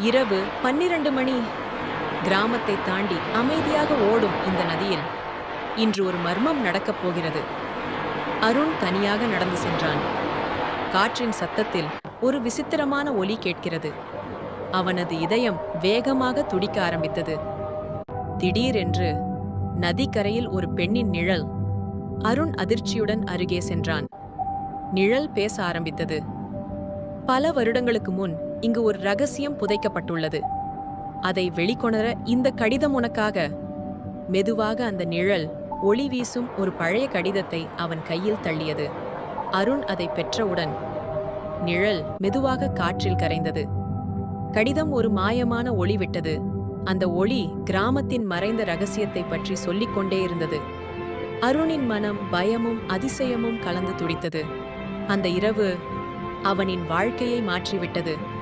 இரவு பன்னிரண்டு மணி. கிராமத்தை தாண்டி அமைதியாக ஓடும் இந்த நதியில் இன்று ஒரு மர்மம் நடக்கப் போகிறது. அருண் தனியாக நடந்து சென்றான். காற்றின் சத்தத்தில் ஒரு விசித்திரமான ஒலி கேட்கிறது. அவனது இதயம் வேகமாக துடிக்க ஆரம்பித்தது. திடீரென்று நதிக்கரையில் ஒரு பெண்ணின் நிழல் அருண் அதிர்ச்சியுடன் அருகே சென்றான். நிழல் பேச ஆரம்பித்தது. பல வருடங்களுக்கு முன் இங்கு ஒரு ரகசியம் புதைக்கப்பட்டுள்ளது. அதை வெளிக்கொணர இந்த கடிதம் உனக்காக. மெதுவாக அந்த நிழல் ஒளி வீசும் ஒரு பழைய கடிதத்தை அவன் கையில் தள்ளியது. அருண் அதை பெற்றவுடன் நிழல் மெதுவாக காற்றில் கரைந்தது. கடிதம் ஒரு மாயமான ஒளி விட்டது. அந்த ஒளி கிராமத்தின் மறைந்த ரகசியத்தை பற்றி சொல்லிக் கொண்டே இருந்தது. அருணின் மனம் பயமும் அதிசயமும் கலந்து துடித்தது. அந்த இரவு அவனின் வாழ்க்கையை மாற்றிவிட்டது.